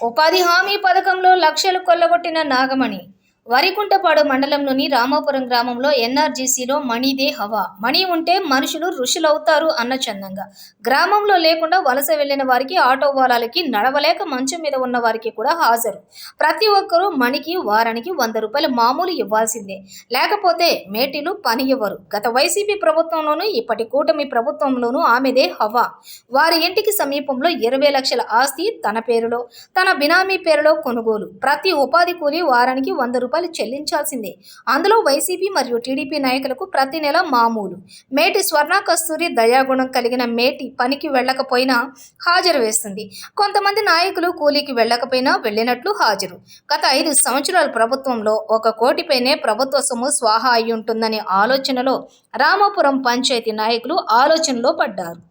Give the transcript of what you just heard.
ఉపాధి హామీ పథకంలో లక్షలు కొల్లగొట్టిన నాగమణి వరికుంటపాడు మండలంలోని రామాపురం గ్రామంలో ఎన్ఆర్జీసీలో మణిదే హవా. మణి ఉంటే మనుషులు ఋషులవుతారు అన్న చందంగా. గ్రామంలో లేకుండా వలస వెళ్ళిన వారికి ఆటో వాలాలకి నడవలేక మంచం మీద ఉన్న వారికి కూడా హాజరు. ప్రతి ఒక్కరూ మణికి వారానికి వంద రూపాయలు మామూలు ఇవ్వాల్సిందే. లేకపోతే మేటీలు పని ఇవ్వరు. గత వైసీపీ ప్రభుత్వంలోనూ ఇప్పటి కూటమి ప్రభుత్వంలోనూ ఆమెదే హవా. వారి ఇంటికి సమీపంలో ఇరవై లక్షల ఆస్తి తన పేరులో తన బినామీ పేరులో కొనుగోలు. ప్రతి ఉపాధి కూలీ వారానికి వంద రూపాయలు చెల్లించాల్సిందే. అందులో వైసీపీ మరియు టీడీపీ నాయకులకు ప్రతి నెల మామూలు. మేటి స్వర్ణ కస్తూరి దయాగుణం కలిగిన మేటి పనికి వెళ్ళకపోయినా హాజరు వేస్తుంది. కొంతమంది నాయకులు కూలీకి వెళ్ళకపోయినా వెళ్ళినట్లు హాజరు. గత ఐదు సంవత్సరాల ప్రభుత్వంలో ఒక కోటిపైనే ప్రభుత్వ సొమ్ము స్వాహా అయి ఉంటుందనే ఆలోచనలో రామాపురం పంచాయతీ నాయకులు ఆలోచనలో పడ్డారు.